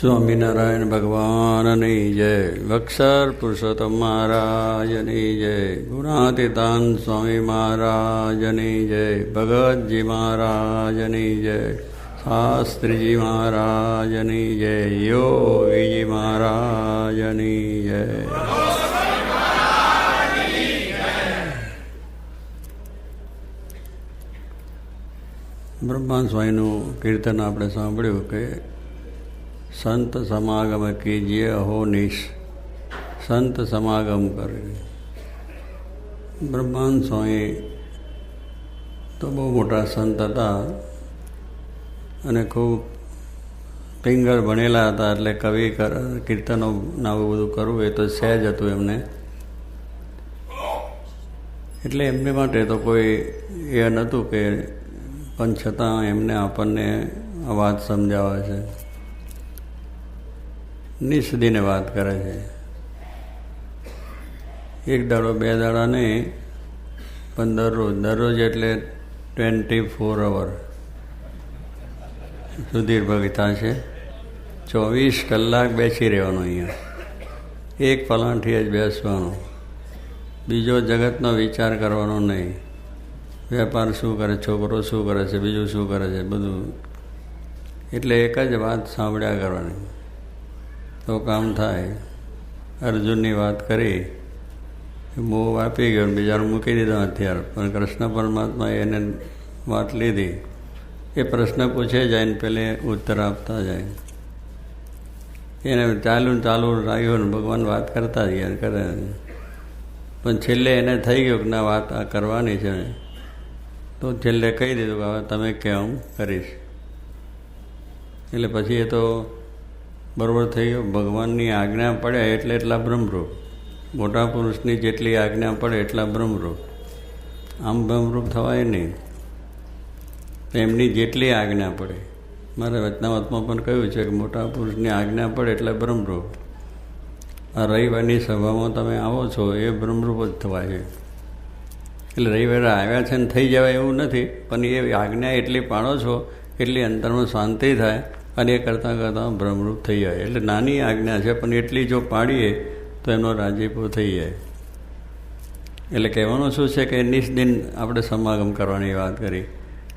સ્વામિનારાયણ ભગવાનની જય, વક્ષર પુરુષોત્તમ મહારાજની જય, ગુણાતીતાન સ્વામી મહારાજની જય, ભગતજી મહારાજની જય, શાસ્ત્રીજી મહારાજની જય, યોગીજી મહારાજની જય. બ્રહ્મા સ્વામીનું કીર્તન આપણે સાંભળ્યું કે સંત સમાગમ કીજીએ અહો નિશ. સંત સમાગમ કરે. બ્રહ્માંડ સ્વામી તો બહુ મોટા સંત હતા અને ખૂબ પિંગળ ભણેલા હતા એટલે કવિ કીર્તનો આવું બધું કરવું એ તો સહેજ હતું એમને. એટલે એમને માટે તો કોઈ એ નહોતું કે પણ છતાં એમને આપણને આ વાત સમજાવે છે. નિષ્દીને વાત કરે છે. એક દાડો, બે દાડા નહીં, પણ દરરોજ દરરોજ એટલે ટ્વેન્ટી ફોર અવર સુધીર ભગતા છે. ચોવીસ કલાક બેસી રહેવાનું અહીંયા. એક પલાંઠી જ બેસવાનો. બીજો જગતનો વિચાર કરવાનો નહીં. વેપાર શું કરે, છોકરો શું કરે છે, બીજું શું કરે છે, બધું. એટલે એક જ વાત સાંભળ્યા કરવાની. તો કામ થાય. અર્જુનની વાત કરી. મોહ આપી ગયો બીજાનું મૂકી દીધો હથિયાર પણ કૃષ્ણ પરમાત્મા એને વાત લીધી. એ પ્રશ્ન પૂછે જાય ને પેલે ઉત્તર આપતા જાય. એને ચાલુ ચાલુ રાખ્યું ને ભગવાન વાત કરતા ગયા કરે. પણ છેલ્લે એને થઈ ગયું કે ના, વાત આ કરવાની છે. તો છેલ્લે કહી દીધું કે હવે તમે કે હું કરીશ? એટલે પછી એ તો બરાબર થઈ ગયો. ભગવાનની આજ્ઞા પડે એટલે એટલા બ્રહ્મરૂપ. મોટા પુરુષની જેટલી આજ્ઞા પડે એટલા બ્રહ્મરૂપ. આમ બ્રહ્મરૂપ થવાય નહીં. એમની જેટલી આજ્ઞા પડે. મારે વચનાવતમાં પણ કહ્યું છે કે મોટા પુરુષની આજ્ઞા પડે એટલે બ્રહ્મરૂપ. આ રવિવારની સભામાં તમે આવો છો, એ બ્રહ્મરૂપ જ થવાય છે. એટલે રવિવારે આવ્યા છે ને થઈ જવાય એવું નથી, પણ એ આજ્ઞા એટલી પાડો છો, એટલી અંતરમાં શાંતિ થાય અને એ કરતાં કરતાં ભ્રમરૂપ થઈ જાય. એટલે નાની આજ્ઞા છે, પણ એટલી જો પાડીએ તો એનો રાજીપો થઈ જાય. એટલે કહેવાનું શું છે કે નિષ્દિન આપણે સમાગમ કરવાની વાત કરી.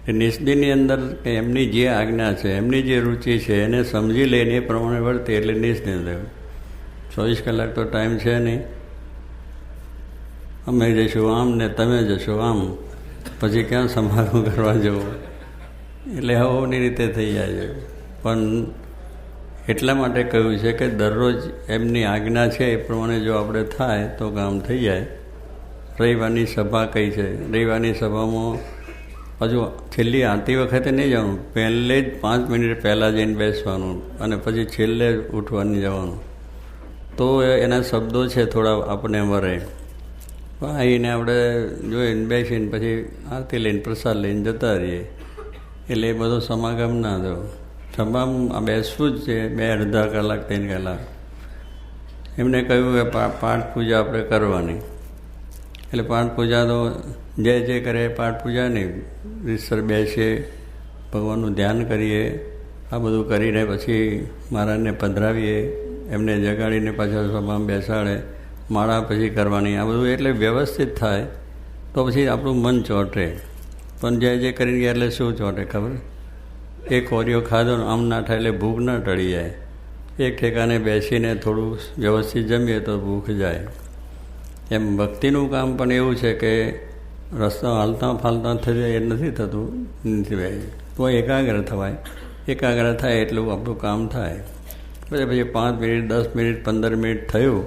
એ નિષ્દિનની અંદર એમની જે આજ્ઞા છે, એમની જે રુચિ છે, એને સમજી લઈને એ પ્રમાણે વર્તે એટલે નિષ્દિન થયું ચોવીસ કલાક તો ટાઈમ છે નહીં. અમે જઈશું આમ ને તમે જશો આમ. પછી ક્યાં સમાગમ કરવા જવું? એટલે હવની રીતે થઈ જાય છે. પણ એટલા માટે કહ્યું છે કે દરરોજ એમની આજ્ઞા છે એ પ્રમાણે જો આપણે થાય તો કામ થઈ જાય. રવિવારની સભા કઈ છે? રવિવારની સભામાં હજુ છેલ્લી આવતી વખતે નહીં જવાનું, પહેલે જ પાંચ મિનિટ પહેલાં જઈને બેસવાનું અને પછી છેલ્લે ઉઠવાની જવાનું. તો એના શબ્દો છે થોડા આપણને વરે. આવીને આપણે જોઈને બેસીને પછી આરતી લઈને પ્રસાદ લઈને જતા રહીએ. એટલે એ બધો સમાગમ ના થયો. સભામાં આ બેસવું જ છે, બે અડધા કલાક, ત્રણ કલાક. એમને કહ્યું કે પાઠ પૂજા આપણે કરવાની. એટલે પાઠ પૂજા તો જે જે કરે પાઠ પૂજા નહીં રીતસર બેસીએ ભગવાનનું ધ્યાન કરીએ, આ બધું કરીને પછી મહારાજને પધરાવીએ, એમને જગાડીને પાછા સભામાં બેસાડે, માળા પછી કરવાની, આ બધું એટલે વ્યવસ્થિત થાય, તો પછી આપણું મન ચોંટે. પણ જે જે કરીને એટલે શું ચોંટે ખબર? એક ઓરિયો ખાધો આમ ના થાય એટલે ભૂખ ન ટળી જાય. એક ઠેકાને બેસીને થોડું વ્યવસ્થિત જમીએ તો ભૂખ જાય. એમ ભક્તિનું કામ પણ એવું છે કે રસ્તા હાલતા ફાલતા થઈ જાય એ નથી થતું, નથી તો એકાગ્ર થવાય. એકાગ્ર થાય એટલું આપણું કામ થાય. પછી પછી પાંચ મિનિટ, દસ મિનિટ, પંદર મિનિટ થયું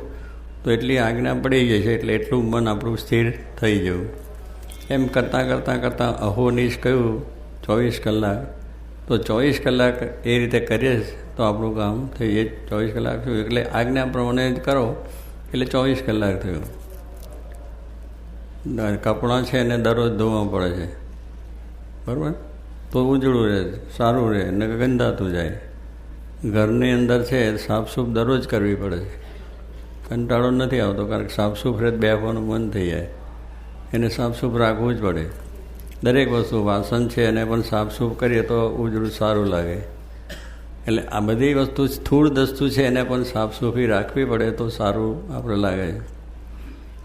તો એટલી આજ્ઞા પડી જાય છે એટલે એટલું મન આપણું સ્થિર થઈ જવું એમ કરતાં કરતાં કરતાં અહોનીશ કહ્યું ચોવીસ કલાક તો ચોવીસ કલાક એ રીતે કરીએ તો આપણું કામ થઈ જાય. ચોવીસ કલાક થયું. એટલે આજ્ઞા પ્રમાણે જ કરો. એટલે ચોવીસ કલાક થયું. કપડાં છે એને દરરોજ ધોવા પડે છે. બરાબર? તો ઉજળું રહે, સારું રહે, ને ગંદાતું જાય. ઘરની અંદર છે, સાફસૂફ દરરોજ કરવી પડે છે. કંટાળો નથી આવતો, કારણ કે સાફસૂફ રહે બેસવાનું મન થઈ જાય. એને સાફસૂફ રાખવું જ પડે. દરેક વસ્તુ વાસણ છે એને પણ સાફસૂફ કરીએ તો ઉજળું સારું લાગે. એટલે આ બધી વસ્તુ સ્થૂળ દસ્તુ છે એને પણ સાફ સૂફી રાખવી પડે તો સારું આપણે લાગે.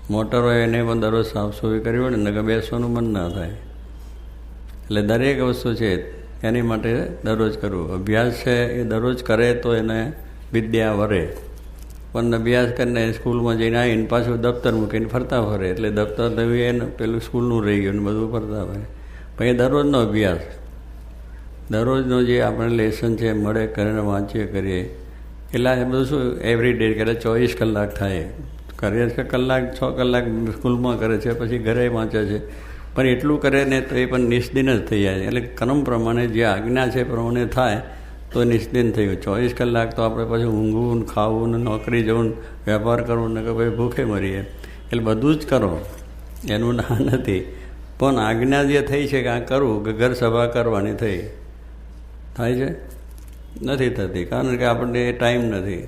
મોટર હોય એને પણ દરરોજ સાફસૂફી કરવી પડે ને બેસવાનું મન ના થાય. એટલે દરેક વસ્તુ છે એની માટે દરરોજ કરવું. અભ્યાસ છે એ દરરોજ કરે તો એને વિદ્યા વરે. પણ અભ્યાસ કરીને સ્કૂલમાં જઈને આવીને પાછું દફતર મૂકીને ફરતા ફરે. એટલે દફતર થયું એને પેલું સ્કૂલનું રહી ગયું બધું ફરતા ફરે. પછી દરરોજનો અભ્યાસ. દરરોજનો જે આપણે લેસન છે, મળે, કરીને વાંચીએ, કરીએ. એટલે એ બધું શું એવરી ડે કરે ચોવીસ કલાક થાય. કરીએ છે કલાક, છ કલાક સ્કૂલમાં કરે છે, પછી ઘરે વાંચે છે. પણ એટલું કરે ને તો એ પણ નિષ્દિન જ થઈ જાય. એટલે ક્રમ પ્રમાણે જે આજ્ઞા છે પ્રમાણે થાય. તો નિશ્ચિંત થઈ ગયું ચોવીસ કલાક તો આપણે પછી ઊંઘવું, ખાવું, ને નોકરી જવું, વેપાર કરવું, ને કે ભાઈ ભૂખે મરીએ. એટલે બધું જ કરો. એનું ના નથી. પણ આજ્ઞા જે થઈ છે કે આ કરવું કે ઘર સભા કરવાની થઈ, થાય છે? નથી થતી. કારણ કે આપણને એ ટાઈમ નથી.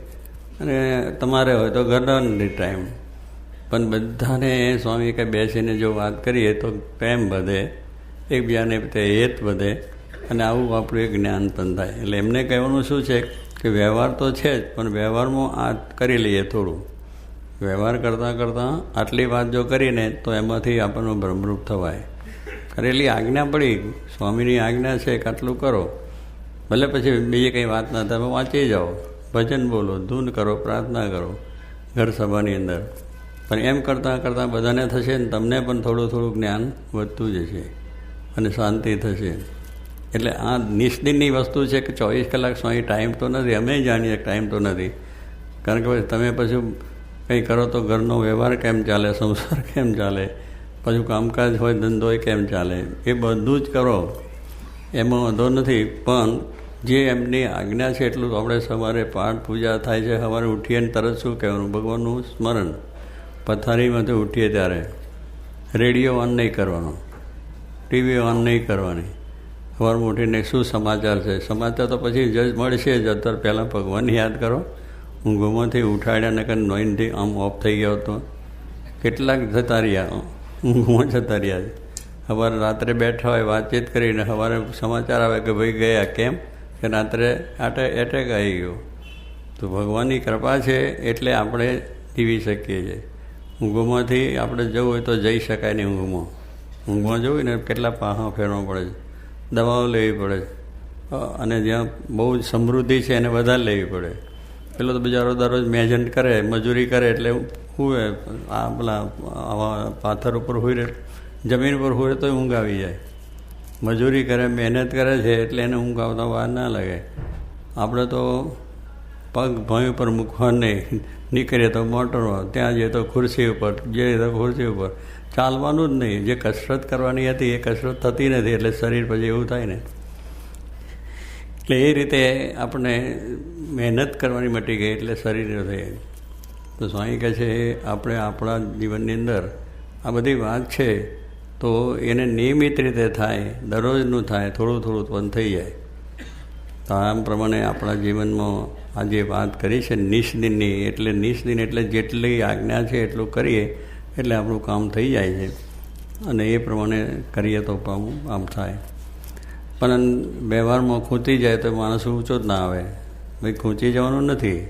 અને તમારે હોય તો ઘરના નથી ટાઈમ. પણ બધાને સ્વામી કે બેસીને જો વાત કરીએ તો પ્રેમ વધે, એકબીજાને તે હેત વધે. અને આવું આપણું એક જ્ઞાન પણ થાય. એટલે એમને કહેવાનું શું છે કે વ્યવહાર તો છે જ, પણ વ્યવહારમાં આ કરી લઈએ થોડું. વ્યવહાર કરતાં કરતાં આટલી વાત જો કરીને તો એમાંથી આપણને ભ્રમરૂપ થવાય. કરેલી આજ્ઞા પડી, સ્વામીની આજ્ઞા છે કે આટલું કરો. ભલે પછી બીજી કંઈ વાત ના તમે વાંચી જાઓ. ભજન બોલો, ધૂન કરો, પ્રાર્થના કરો, ઘર સભાની અંદર. પણ એમ કરતાં કરતાં બધાને થશે ને તમને પણ થોડું થોડું જ્ઞાન વધતું જશે અને શાંતિ થશે. એટલે આ નિષ્દિનની વસ્તુ છે કે ચોવીસ કલાક સુધી ટાઈમ તો નથી, અમે જાણીએ ટાઈમ તો નથી. કારણ કે તમે પછી કંઈ કરો તો ઘરનો વ્યવહાર કેમ ચાલે, સંસાર કેમ ચાલે, પછી કામકાજ હોય, ધંધો હોય, કેમ ચાલે? એ બધું જ કરો. એમાં વાંધો નથી. પણ જે એમની આજ્ઞા છે એટલું આપણે સવારે પાઠ પૂજા થાય છે, સવારે ઉઠીએ ને તરત શું કહેવાનું? ભગવાનનું સ્મરણ. પથારીમાંથી ઉઠીએ ત્યારે. રેડિયો ઓન નહીં કરવાનો. ટીવી ઓન નહીં કરવાની. સવારમાં ઉઠીને શું સમાચાર છે? સમાચાર તો પછી જ મળશે જ. અત્યારે પહેલાં ભગવાન યાદ કરો. ઊંઘમાંથી ઉઠાડ્યા ને કંઈ નોઈનથી આમ ઓફ થઈ ગયો હતો. કેટલાક જતા રહ્યા. ઊંઘમાં જતા રહ્યા. સવારે રાત્રે બેઠા હોય, વાતચીત કરીને સવારે સમાચાર આવે કે ભાઈ ગયા કેમ? કે રાત્રે આટે એટેક આવી ગયો. તો ભગવાનની કૃપા છે એટલે આપણે જીવી શકીએ છીએ. ઊંઘમાંથી આપણે જવું હોય તો જઈ શકાય નહીં ઊંઘમાં. ઊંઘમાં જવું ને કેટલા પાહા ફેરવા પડે છે. દવાઓ લેવી પડે. અને જ્યાં બહુ જ સમૃદ્ધિ છે એને વધારે લેવી પડે. પેલો તો બિચારો દરરોજ મેજન્ટ કરે, મજૂરી કરે એટલે હુએ આ પેલા આવા પાથર ઉપર હોય જમીન પર હોય તો ઊંઘ આવી જાય. મજૂરી કરે, મહેનત કરે છે એટલે એને ઊંઘ આવતા વાર ના લાગે. આપણે તો પગ ભય ઉપર મૂકવા નહીં. નીકળીએ તો મોટરમાં, ત્યાં જઈએ તો ખુરશી ઉપર, જઈએ તો ખુરશી ઉપર. ચાલવાનું જ નહીં. જે કસરત કરવાની હતી એ કસરત થતી નથી, એટલે શરીર પછી એવું થાય ને. એટલે એ રીતે આપણે મહેનત કરવાની મટી ગઈ, એટલે શરીર થઈ તો સ્વામી કહે છે, આપણે આપણા જીવનની અંદર આ બધી વાત છે, તો એને નિયમિત રીતે થાય, દરરોજનું થાય, થોડું થોડું ઉત્પન્ન થઈ જાય. તો આમ પ્રમાણે આપણા જીવનમાં આ જે વાત કરી છે નિષ્દિનની એટલે નિષ્દિન એટલે જેટલી આજ્ઞા છે એટલું કરીએ એટલે આપણું કામ થઈ જાય છે. અને એ પ્રમાણે કરીએ તો આમ થાય. પણ વ્યવહારમાં ખૂંચી જાય તો માણસ ઊંચો જ ના આવે. ભાઈ, ખૂંચી જવાનું નથી.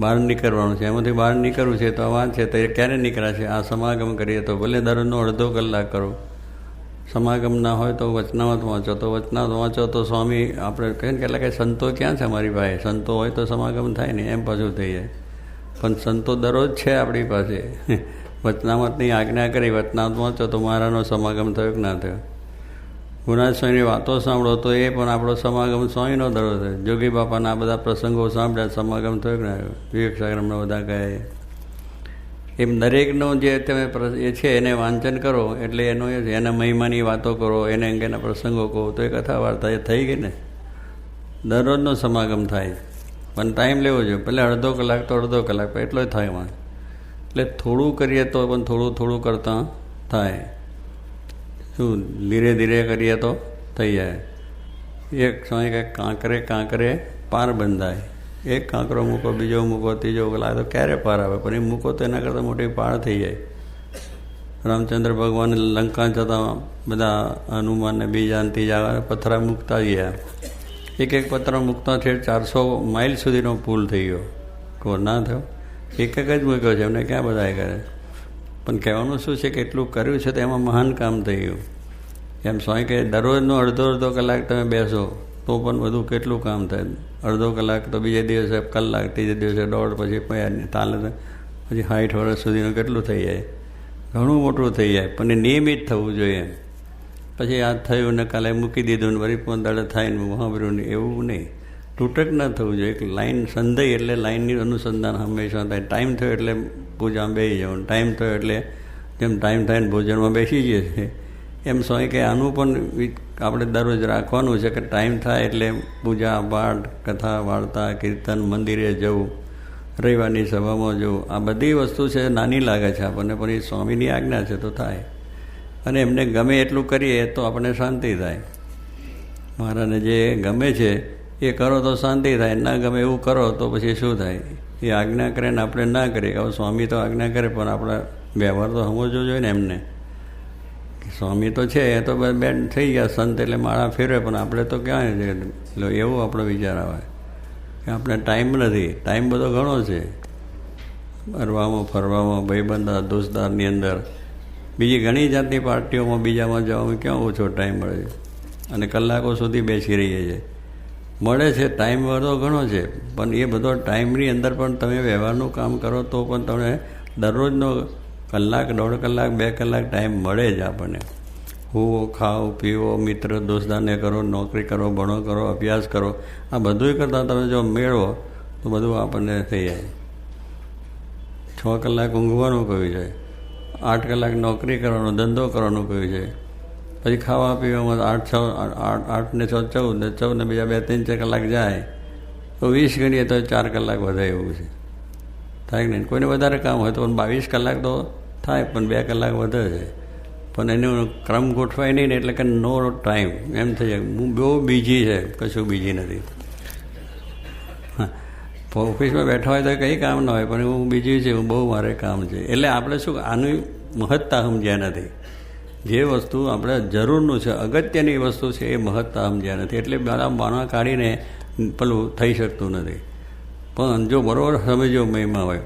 બહાર નીકળવાનું છે. એમાંથી બહાર નીકળવું છે તો વાંચ છે. તો એ ક્યારે છે આ સમાગમ કરીએ તો ભલે દરરોજનો અડધો કલાક કરો. સમાગમ ના હોય તો વચનાવત વાંચો. તો વચનાવત વાંચો તો સ્વામી આપણે કહીએ ને કેટલા કે સંતો ક્યાં છે અમારી પાસે? સંતો હોય તો સમાગમ થાય ને, એમ પાછું થઈ જાય. પણ સંતો દરરોજ છે આપણી પાસે. વચનામતની આજ્ઞા કરી વચનામત વાંચો તો મારાનો સમાગમ થયો કે ના થયો? ગુનાજ સ્વામીની વાતો સાંભળો તો એ પણ આપણો સમાગમ સ્વામીનો દરરોજ થયો જોગી બાપાના આ બધા પ્રસંગો સાંભળ્યા, સમાગમ થયો કે ના વિવેક સાગરમના બધા કહે, એમ દરેકનો જે તમે એ છે, એને વાંચન કરો, એટલે એનો એ એના મહિમાની વાતો કરો, એને અંગેના પ્રસંગો કહો, તો એ કથા વાર્તા એ થઈ ગઈ ને? દરરોજનો સમાગમ થાય. પણ ટાઈમ લેવો જોઈએ. પહેલાં અડધો કલાક તો અડધો કલાક એટલો જ થાય એમાં. એટલે થોડું કરીએ તો પણ થોડું થોડું કરતાં થાય. શું, ધીરે ધીરે કરીએ તો થઈ જાય. એક સમય કંઈક કાંકરે કાંકરે પાર બંધાય. એક કાંકરો મૂકો, બીજો મૂકો, ત્રીજો કલાક તો ક્યારે પાર આવે? પણ એ મૂકો તો એના કરતાં મોટી પાર થઈ જાય. રામચંદ્ર ભગવાન લંકા જતાં બધા હનુમાનને બીજા ત્રીજા પથરા મૂકતા ગયા. એક એક પત્ર મૂકતા છે ચારસો માઇલ સુધીનો પુલ થઈ ગયો. કહો ના થયો? એક એક જ મૂક્યો છે. એમને ક્યાં બધા કરે? પણ કહેવાનું શું છે કે એટલું કર્યું છે તો એમાં મહાન કામ થઈ ગયું. એમ સ્વામી કે દરરોજનો અડધો અડધો કલાક તમે બેસો, તો પણ બધું કેટલું કામ થાય? અડધો કલાક તો બીજે દિવસે, કલાક ત્રીજે દિવસે, દોઢ પછી તાલે પછી સાઠ વર્ષ સુધીનું કેટલું થઈ જાય? ઘણું મોટું થઈ જાય, પણ નિયમિત થવું જોઈએ. પછી આ થયું ને કાલે મૂકી દીધું ને વળી પણ દાડે થાય ને મહાભર્યું ને એવું નહીં. તૂટક ન થવું જોઈએ. એક લાઈન સંધય એટલે લાઈનની અનુસંધાન હંમેશા થાય. ટાઈમ થયો એટલે પૂજામાં બેસી જવાનું. ટાઈમ થયો એટલે જેમ ટાઈમ થાય ને ભોજનમાં બેસી જઈએ છીએ. એમ સ્વામી કે આનું પણ આપણે દરરોજ રાખવાનું છે કે ટાઈમ થાય એટલે પૂજા, પાઠ, કથા, વાર્તા, કીર્તન, મંદિરે જવું, રવિવારની સભામાં જવું. આ બધી વસ્તુ છે નાની લાગે છે આપણને, પણ એ સ્વામીની આજ્ઞા છે તો થાય. અને એમને ગમે એટલું કરીએ તો આપણને શાંતિ થાય. મારાને જે ગમે છે એ કરો તો શાંતિ થાય, ના ગમે એવું કરો તો પછી શું થાય? એ આજ્ઞા કરે ને આપણે ના કરીએ. હવે સ્વામી તો આજ્ઞા કરે, પણ આપણા વ્યવહાર તો સમજવો જોઈએ ને એમને. સ્વામી તો છે, એ તો બેન થઈ ગયા સંત એટલે માળા ફેરવે, પણ આપણે તો ક્યાં એટલે એવો આપણો વિચાર આવે. કે આપણે ટાઈમ નથી, ટાઈમ બધો ઘણો છે. ફરવામાં ફરવામાં ભાઈબંધા દોસ્તારની અંદર. બીજી ઘણી જાતની પાર્ટીઓમાં બીજામાં જવામાં ક્યાં ઓછો ટાઈમ મળે? છે અને કલાકો સુધી બેસી રહીએ છીએ. મળે છે ટાઈમ બધો ઘણો છે. પણ એ બધો ટાઈમની અંદર પણ તમે વ્યવહારનું કામ કરો તો પણ તમને દરરોજનો કલાક, દોઢ કલાક, બે કલાક ટાઈમ મળે જ આપણને. હુવો, ખાઓ, પીવો, મિત્ર દોસ્તાને કરો, નોકરી કરો, ભણો કરો, અભ્યાસ કરો, આ બધું કરતાં તમે જો મેળવો, તો બધું આપણને થઈ જાય. છ કલાક ઊંઘવાનું કહ્યું છે, આઠ કલાક નોકરી કરવાનો, ધંધો કરવાનું કહ્યું છે. પછી ખાવા પીવામાં આઠ છ, આઠ આઠ ને છ, ચૌદ ને ચૌદ ને બીજા બે, ત્રણ, ચાર કલાક જાય, તો વીસ ગણીએ તો ચાર કલાક વધે એવું છે. થાય નહીં? કોઈને વધારે કામ હોય તો પણ બાવીસ કલાક તો થાય, પણ બે કલાક વધે છે. પણ એનો ક્રમ ગોઠવાય નહીં ને એટલે કે નો ટાઈમ. એમ થઈ જાય. હું બહુ બીજી છે, કશું બીજી નથી. ઓફિસમાં બેઠા હોય તો કંઈ કામ ના હોય, પણ હું બીજી છે હું બહુ મારે કામ છે. એટલે આપણે શું, આની મહત્તા સમજ્યા નથી. જે વસ્તુ આપણે જરૂરનું છે, અગત્યની વસ્તુ છે, એ મહત્તા સમજ્યા નથી. એટલે બધા બાણા કાઢીને પેલું થઈ શકતું નથી. પણ જો બરાબર સમજો મહિમા હોય,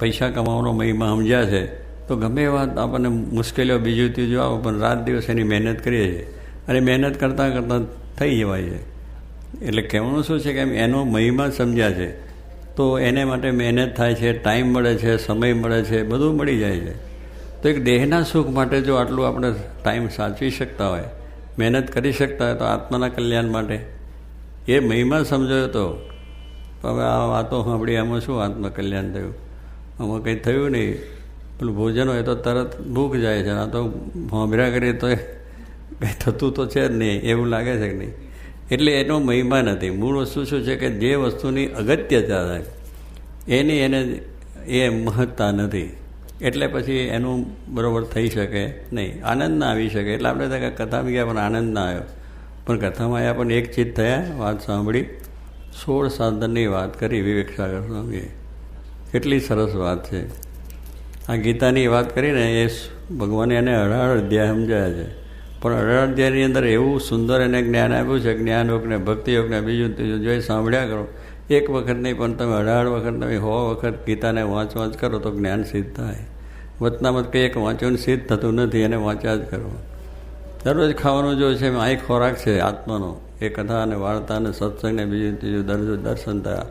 પૈસા કમાવાનો મહિમા સમજ્યા છે, તો ગમે વાત આપણને મુશ્કેલીઓ બીજું ત્રીજું આવે, પણ રાત દિવસ એની મહેનત કરીએ છીએ. અને મહેનત કરતાં કરતાં થઈ જવાય છે. એટલે કહેવાનું શું છે કે એમ એનો મહિમા સમજ્યા છે. તો એને માટે મહેનત થાય છે, ટાઈમ મળે છે, સમય મળે છે, બધું મળી જાય છે. તો એક દેહના સુખ માટે જો આટલું આપણે ટાઈમ સાચવી શકતા હોય, મહેનત કરી શકતા હોય તો આત્માના કલ્યાણ માટે. એ મહિમા સમજાયો તો હવે આ વાતો સાંભળી આમાં શું આત્મકલ્યાણ થયું? આમાં કંઈ થયું નહીં. પેલું ભોજન હોય તો તરત ભૂખ જાય છે. આ તો ભોંભરા કરીએ તો કંઈ થતું તો છે જ નહીં, એવું લાગે છે કે નહીં. એટલે એનો મહિમા નથી. મૂળ વસ્તુ શું છે કે જે વસ્તુની અગત્યતા થાય એની એને એ મહત્તા નથી. એટલે પછી એનું બરાબર થઈ શકે નહીં. આનંદ ના આવી શકે. એટલે આપણે ત્યાં કથામાં ગયા પણ આનંદ ના આવ્યો. પણ કથામાં આવ્યા પણ એક ચીજ થયા, વાત સાંભળી. સોળ સાધનની વાત કરી વિવેક સાગર સ્વામીએ. કેટલી સરસ વાત છે. આ ગીતાની વાત કરીને એ ભગવાને એને અઢાર અધ્યાય સમજાયા છે. પણ અઢાર અધ્યાયની અંદર એવું સુંદર એને જ્ઞાન આપ્યું છે. જ્ઞાન યોગને ભક્તિ યોગને બીજું ત્રીજું જો એ સાંભળ્યા કરો. એક વખત નહીં, પણ તમે અઢાર વખત તમે સો વખત ગીતાને વાંચ વાંચ કરો તો જ્ઞાન સિદ્ધ થાય. વચનામાં કંઈ એક વાંચ્યું સિદ્ધ થતું નથી, એને વાંચ્યા જ કરો. દરરોજ ખાવાનું જો છે આ એક ખોરાક છે આત્માનો. એ કથા અને વાર્તા અને સત્સંગ ને બીજું ત્રીજું દરરોજ દર્શન થયા.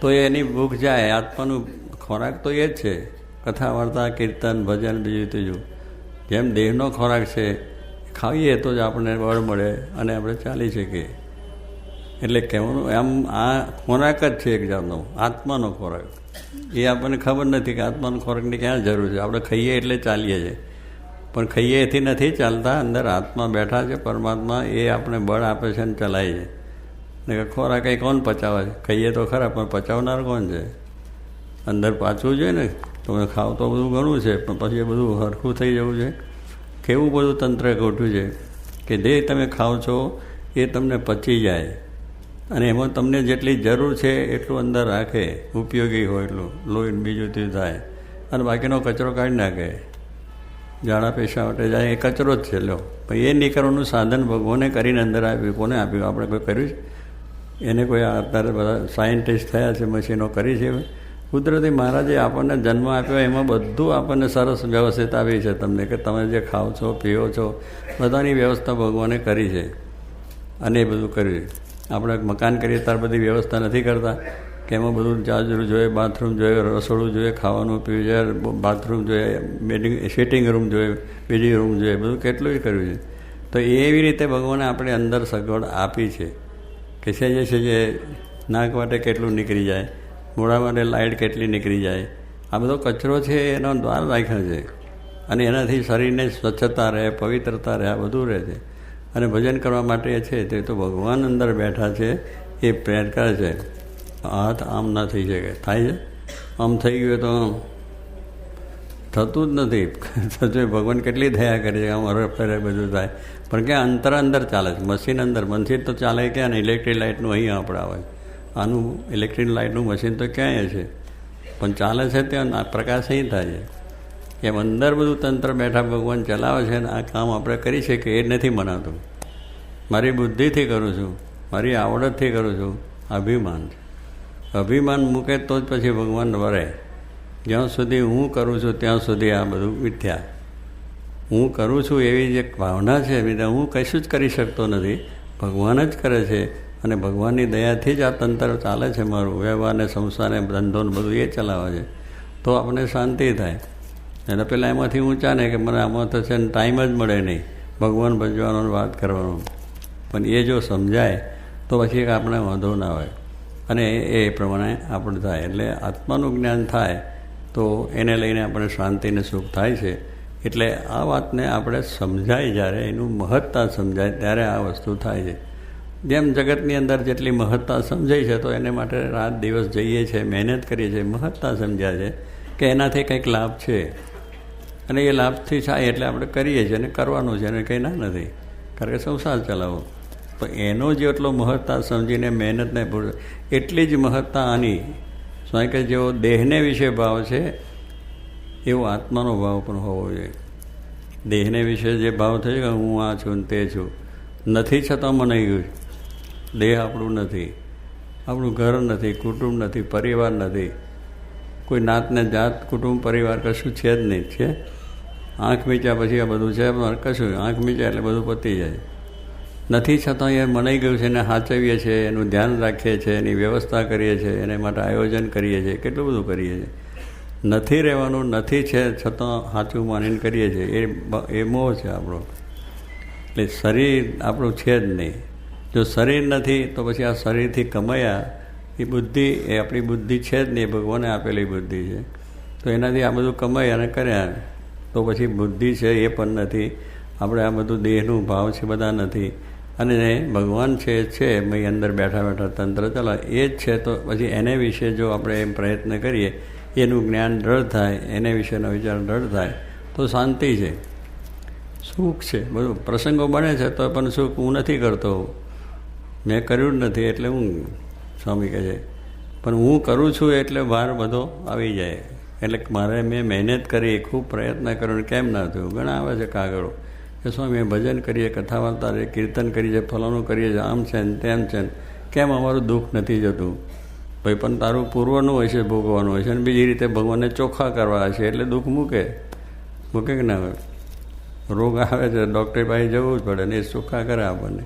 તો એની ભૂખ જાય, આત્માનું ખોરાક તો એ જ છે. કથા, વાર્તા, કીર્તન, ભજન, બીજું ત્રીજું. જેમ દેહનો ખોરાક છે, ખાઈએ તો જ આપણને બળ મળે અને આપણે ચાલી શકીએ. એટલે કહેવાનું આમ આ ખોરાક જ છે એક જાતનો, આત્માનો ખોરાક. એ આપણને ખબર નથી કે આત્માનો ખોરાકની ક્યાં જરૂર છે. આપણે ખાઈએ એટલે ચાલીએ છીએ. પણ ખાઈએ એથી નથી ચાલતા, અંદર આત્મા બેઠા છે, પરમાત્મા એ આપણે બળ આપે છે અને ચલાય છે. ને ખોરાક એ કોણ પચાવે છે? ખાઈએ તો ખરા, પણ પચાવનાર કોણ છે? અંદર પાછું જોઈએ ને, તમે ખાવ તો બધું ઘણું છે, પણ પછી એ બધું હરખું થઈ જવું છે. કેવું બધું તંત્ર ગોઠવ્યું છે કે જે તમે ખાઓ છો એ તમને પચી જાય. અને એમાં તમને જેટલી જરૂર છે એટલું અંદર રાખે, ઉપયોગી હોય એટલું લોહી બીજું તે થાય. અને બાકીનો કચરો કાઢી નાખે. ઝાડા પેશા માટે જાય, એ કચરો જ છે, લો. પણ એ નીકળવાનું સાધન ભગવાને કરીને અંદર આપ્યું, કોને આપ્યું? આપણે કોઈ કર્યું એને કોઈ અત્યારે બધા સાયન્ટિસ્ટ થયા છે, મશીનો કરી છે. કુદરતી મહારાજે આપણને જન્મ આપ્યો, એમાં બધું આપણને સરસ વ્યવસ્થિત આવી છે તમને, કે તમે જે ખાઓ છો, પીઓ છો, બધાની વ્યવસ્થા ભગવાને કરી છે. અને એ બધું કર્યું આપણે મકાન કરીએ ત્યારે બધી વ્યવસ્થા નથી કરતા. કે એમાં બધું જાજરું જોઈએ, બાથરૂમ જોઈએ, રસોડું જોઈએ, ખાવાનું, પીવું જોઈએ બાથરૂમ જોઈએ, બેડિંગ, સિટિંગ રૂમ જોઈએ બીજી રૂમ જોઈએ, બધું કેટલું કર્યું છે. તો એવી રીતે ભગવાને આપણે અંદર સગવડ આપી છે કે છે જે છે જે નાક માટે કેટલું નીકળી જાય મોડા માટે લાઇટ કેટલી નીકળી જાય. આ બધો કચરો છે, એનો દ્વાર રાખ્યો છે. અને એનાથી શરીરને સ્વચ્છતા રહે, પવિત્રતા રહે, આ બધું રહે છે. અને ભજન કરવા માટે છે તે તો ભગવાન અંદર બેઠા છે, એ પ્રેર કરે છે. હાથ આમ ના થઈ શકે. થાય છે? આમ થઈ ગયું તો થતું જ નથી. સચવે ભગવાન કેટલી દયા કરે છે, આમ હરે ફરે બધું થાય. પણ કે અંતર અંદર ચાલે છે? મશીન અંદર. મશીન તો ચાલે ક્યાં ને ઇલેક્ટ્રિક લાઇટનું અહીં આપણે આવે આનું ઇલેક્ટ્રિક લાઇટનું મશીન તો ક્યાંય છે? પણ ચાલે છે તે પ્રકાશ અહીં થાય છે. એમ અંદર બધું તંત્ર બેઠા ભગવાન ચલાવે છે ને આ કામ આપણે કરી શકીએ એ નથી મનાતું. મારી બુદ્ધિથી કરું છું, મારી આવડતથી કરું છું, અભિમાન અભિમાન મૂકે તો જ પછી ભગવાન વરે. જ્યાં સુધી હું કરું છું ત્યાં સુધી આ બધું મિથ્યા. હું કરું છું એવી જે ભાવના છે હું કશું જ કરી શકતો નથી. ભગવાન જ કરે છે અને ભગવાનની દયાથી જ આ તંત્ર ચાલે છે મારું. વ્યવહારને સંસારને ધંધો ને બધું એ ચલાવે છે. તો આપણને શાંતિ થાય. એને પહેલાં એમાંથી ઊંચા ને કે મને આમાં છે ને ટાઈમ જ મળે નહીં. ભગવાન ભજવાનો વાત કરવાનો. પણ એ જો સમજાય, તો પછી આપણે વાંધો ના હોય. અને એ પ્રમાણે આપણે થાય. એટલે આત્માનું જ્ઞાન થાય, તો એને લઈને આપણે શાંતિને સુખ થાય છે. એટલે આ વાતને આપણે સમજાય જ્યારે, એનું મહત્તા સમજાય ત્યારે આ વસ્તુ થાય છે. જેમ જગતની અંદર જેટલી મહત્તા સમજાય છે, તો એને માટે રાત દિવસ જઈએ છીએ મહેનત કરીએ છીએ મહત્તા સમજ્યા છે કે એનાથી કંઈક લાભ છે. અને એ લાભથી થાય એટલે આપણે કરીએ છીએ અને કરવાનું છે અને કંઈ ના નથી. કારણ કે સંસાર ચલાવો. તો એનો જેટલો મહત્તા સમજીને મહેનતને પૂરું એટલી જ મહત્તા આની. સ્વાય કે જેવો દેહને વિશે ભાવ છે, એવો આત્માનો ભાવ પણ હોવો જોઈએ. દેહને વિશે જે ભાવ થયો કે હું આ છું તે છું, નથી છતાં મને ગયું દેહ આપણું નથી. આપણું ઘર નથી, કુટુંબ નથી, પરિવાર નથી. કોઈ નાતને જાત, કુટુંબ, પરિવાર કશું છે જ નહીં, છે? આંખ મીચ્યા પછી આ બધું છે, પણ કશું આંખ મીચ્યા એટલે બધું પતી જાય. નથી છતાં એ મનાઈ ગયું છે, એને સાચવીએ છીએ એનું ધ્યાન રાખીએ છીએ એની વ્યવસ્થા કરીએ છીએ એને માટે આયોજન કરીએ છીએ કેટલું બધું કરીએ છીએ નથી રહેવાનું, નથી છે, છતાં સાચું માનીને કરીએ છીએ એ એ મોહ છે આપણો. એટલે શરીર આપણું છે જ નહીં. જો શરીર નથી, તો પછી આ શરીરથી કમાયા, એ બુદ્ધિ, એ આપણી બુદ્ધિ છે જ નહીં. ભગવાને આપેલી બુદ્ધિ છે. તો એનાથી આ બધું કમાઈ અને કર્યા. તો પછી બુદ્ધિ છે એ પણ નથી. આપણે આ બધું દેહનું ભાવ છે બધા નથી. અને ભગવાન છે છે ભાઈ અંદર બેઠા બેઠા તંત્ર ચલાવે એ જ છે તો પછી એને વિશે જો આપણે એમ પ્રયત્ન કરીએ, એનું જ્ઞાન દ્રઢ થાય, એને વિશેનો વિચાર દ્રઢ થાય, તો શાંતિ છે. સુખ છે. બધું પ્રસંગો બને છે તો પણ સુખ હું નથી કરતો. મેં કર્યું જ નથી એટલે હું, સ્વામી કહે છે, પણ હું કરું છું એટલે બહાર બધો આવી જાય. એટલે મારે મેં મહેનત કરી, ખૂબ પ્રયત્ન કર્યો કેમ ના થયું? ઘણા આવે છે કાગળો. કે સ્વામી ભજન કરીએ, કથા વાર્તા કીર્તન કરીએ ફલાણું કરીએ છીએ, આમ છે ને તેમ છે ને. કેમ અમારું દુઃખ નથી જતું? ભાઈ, પણ તારું પૂર્વનું હોય છે, ભોગવવાનું હોય છે અને બીજી રીતે ભગવાનને ચોખ્ખા કરવા છે, એટલે દુઃખ મૂકે. મૂકે કે ના આવે રોગ આવે છે, ડૉક્ટર પાસે જવું જ પડે ને એ ચોખ્ખા કરે આપણને.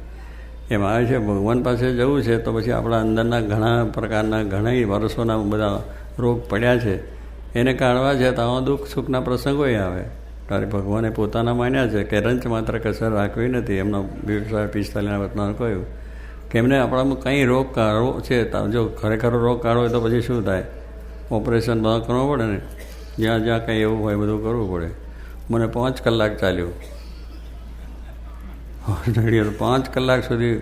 એમ આવે છે, ભગવાન પાસે જવું છે તો પછી આપણા અંદરના ઘણા પ્રકારના ઘણા વર્ષોના બધા રોગ પડ્યા છે. એને કાઢવા છે તો આવા દુઃખ સુખના પ્રસંગોય આવે. ત્યારે ભગવાને પોતાના માન્યા છે કે રંચ માત્ર કસર રાખવી નથી, એમનો સાહેબ પિસ્તાલીના વતનાર કહ્યું. કે એમને આપણામાં કંઈ રોગ કાઢવો છે જો ખરેખર રોગ કાઢવો હોય તો પછી શું થાય? ઓપરેશન બધા કરવું પડે ને? જ્યાં જ્યાં કંઈ એવું હોય બધું કરવું પડે. મને પાંચ કલાક ચાલ્યું. પાંચ કલાક સુધી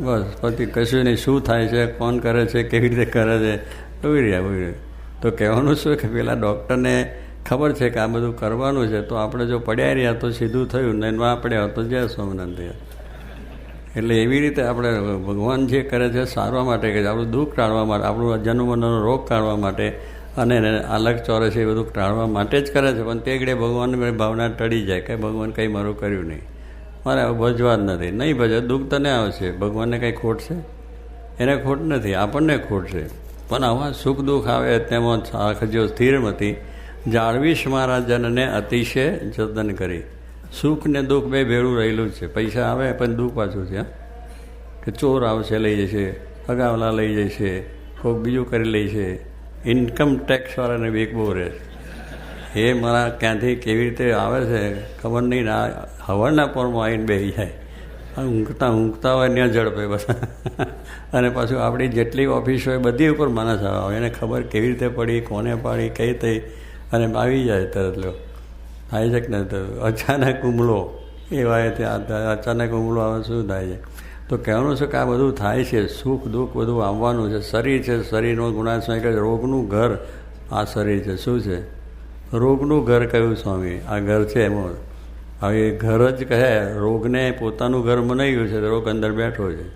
બસ પછી કશું નહીં, શું થાય છે, કોણ કરે છે, કેવી રીતે કરે છે ઊભી રહ્યા ઊભી રહ્યા. તો કહેવાનું શું કે પેલા ડૉક્ટરને ખબર છે કે આ બધું કરવાનું છે, તો આપણે જો પડ્યા રહ્યા તો સીધું થયું, ને ના પડ્યા તો જય સોમનાથ એટલે એવી રીતે આપણે ભગવાન જે કરે છે સારવા માટે કે આપણું દુઃખ ટાળવા માટે, આપણું જન્મનો રોગ કાઢવા માટે, અને અલગ ચોરે છે એ બધું ટાળવા માટે જ કરે છે, પણ તે ઘડે ભગવાનની ભાવના ટળી જાય કે ભગવાન કંઈ મારું કર્યું નહીં. મારે ભજવા જ નથી. નહીં ભજે, દુઃખ તને આવશે. ભગવાનને કંઈ ખોટ છે? એને ખોટ નથી, આપણને ખોટ છે. પણ આવા સુખ દુઃખ આવે તેમાં રાખજો નથી જાળવીશ મારા જનને અતિશય જતન કરી. સુખ ને દુઃખ બે ભેળું રહેલું છે. પૈસા આવે પણ દુઃખ પાછું છે? કે ચોર આવશે, લઈ જશે અગાવલા લઈ જશે કોઈક બીજું કરી લે છે ઇન્કમ ટેક્સવાળાને બીક બહુ રહે છે. એ મારા ક્યાંથી કેવી રીતે આવે છે, ખબર નહીં, ને આ હવાના પોરમાં આવીને બેસી જાય. ઊંઘતા ઊંઘતા હોય ત્યાં ઝડપે બસ. અને પાછું આપણી જેટલી ઓફિસ હોય, બધી ઉપર માણસ આવે. એને ખબર કેવી રીતે પડી, કોને પાડી, કઈ થઈ, અને આવી જાય તરત લો. થાય છે કે નહીં અચાનક હુમલો. એવા ત્યાં અચાનક હુમલો આવે, શું થાય છે? તો કહેવાનું છે કે આ બધું થાય છે. સુખ દુઃખ બધું આવવાનું છે. શરીર છે, શરીરનો ગુણાશ્રય કે રોગનું ઘર આ શરીર છે. શું છે? રોગનું ઘર કયું, સ્વામી? આ ઘર છે એમાં. હવે ઘર જ કહે, રોગને પોતાનું ઘર બનાવી ગયું છે, રોગ અંદર બેઠો છે.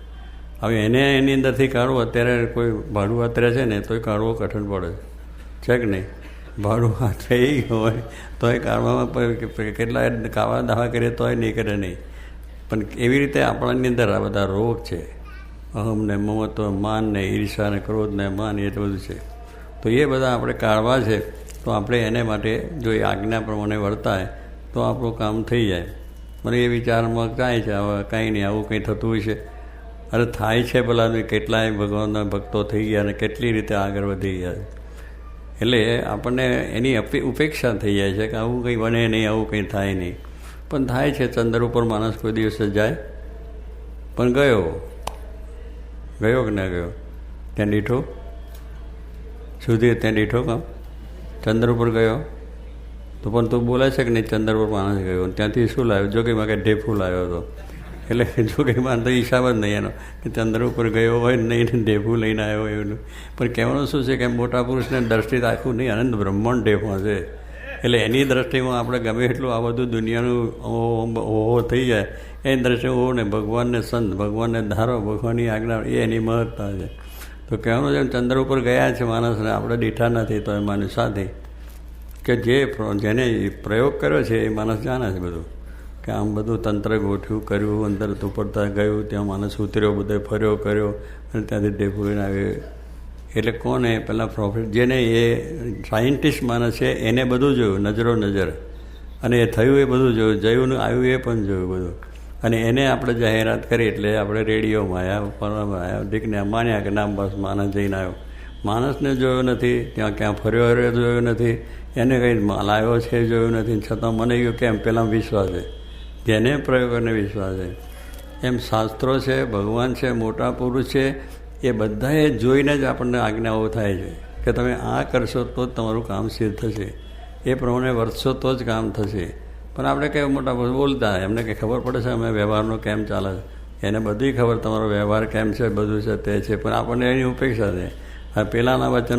હવે એને એની અંદરથી કાઢવું, અત્યારે કોઈ ભાડું આતરે છે ને, તોય કાઢવો કઠણ પડે. છે કે નહીં? ભાડું એ હોય, તોય કાઢવામાં કેટલા કાવા દાવા કરીએ તોય નહીં કરે નહીં. પણ એવી રીતે આપણાની અંદર આ બધા રોગ છે. અહમ ને મમત્વ, માન ને ઈર્ષા ને ક્રોધ ને માન, એ બધું છે. તો એ બધા આપણે કાઢવા છે, તો આપણે એને માટે જો એ આજ્ઞા પ્રમાણે વર્તાય તો આપણું કામ થઈ જાય. મને એ વિચારમાં કાંઈ છે, હવે કાંઈ નહીં, આવું કંઈ થતું છે અરે થાય છે ભલાનું, કેટલાય ભગવાનના ભક્તો થઈ ગયા અને કેટલી રીતે આગળ વધી ગયા એટલે આપણને એની ઉપેક્ષા થઈ જાય છે કે આવું કંઈ બને નહીં, આવું કંઈ થાય નહીં. પણ થાય છે, ચંદ્ર ઉપર માણસ કોઈ દિવસે જાય. પણ ગયો. ગયો કે ના ગયો? ત્યાં દીઠો? સુધી ત્યાં દીઠો કામ? ચંદ્ર ઉપર ગયો? તો પણ તું બોલે છે કે નહીં? ચંદ્ર પર માણસ ગયો. ત્યાંથી શું લાવ્યો? જોગીમાં કે ઢેફું લાવ્યો હતો. એટલે જોગીમાં તો હિસાબ જ નહીં એનો, કે ચંદ્ર ઉપર ગયો હોય નહીં ઢેફું લઈને આવ્યો એવું પણ કહેવાનું શું છે કે મોટા પુરુષને દ્રષ્ટિ આખું નહીં, અનંત બ્રહ્માંડ ઢેફમાં છે એટલે એની દ્રષ્ટિમાં આપણે ગમે એટલું આ બધું દુનિયાનું ઓહો થઈ જાય, એની દ્રષ્ટિએ ઓહો ને ભગવાનને સંત, ભગવાનને ધારો, ભગવાનની આજ્ઞા, એ એની મહત્તા છે. તો કહેવાનું છે ચંદ્ર ઉપર ગયા છે માણસને, આપણે દીઠા નથી તો એ માણસ સાથે કે જે જેને પ્રયોગ કર્યો છે, એ માણસ જાણે છે બધું. કે આમ બધું તંત્ર ગોઠવ્યું કર્યું, અંદર ઉપડતા ગયું, ત્યાં માણસ ઉતર્યો, બધો ફર્યો, કર્યો, અને ત્યાંથી ડેફોઈને આવ્યો એટલે કોને પહેલાં પ્રોફિટ જેને એ સાયન્ટિસ્ટ માણસ છે, એને બધું જોયું, નજરો નજર. અને એ થયું એ બધું જોયું, જયું આવ્યું એ પણ જોયું બધું. અને એને આપણે જાહેરાત કરી, એટલે આપણે રેડિયોમાં આવ્યા ફરવામાં આવ્યા, દીકને માન્યા કે નામ બસ માણસ જઈને આવ્યો. માણસને જોયો નથી, ત્યાં ક્યાં ફર્યો હર્યો જોયો નથી, એને કંઈ આવ્યો છે જોયું નથી છતાં મને કહ્યું કેમ? પહેલાં વિશ્વાસ છે. જેને પ્રયોગોને વિશ્વાસ છે. એમ શાસ્ત્રો છે, ભગવાન છે, મોટા પુરુષ છે, એ બધાએ જોઈને જ આપણને આજ્ઞાઓ થાય છે કે તમે આ કરશો તો જ તમારું કામ સિદ્ધ થશે. એ પ્રમાણે વર્તશો તો જ કામ થશે. પણ આપણે કંઈ મોટા બોલતા, એમને કંઈ ખબર પડે છે અમે વ્યવહારનો કેમ ચાલે છે? એને બધી ખબર તમારો વ્યવહાર કેમ છે, બધું છે, તે છે, પણ આપણને એની ઉપેક્ષા છે. પેલાના વચન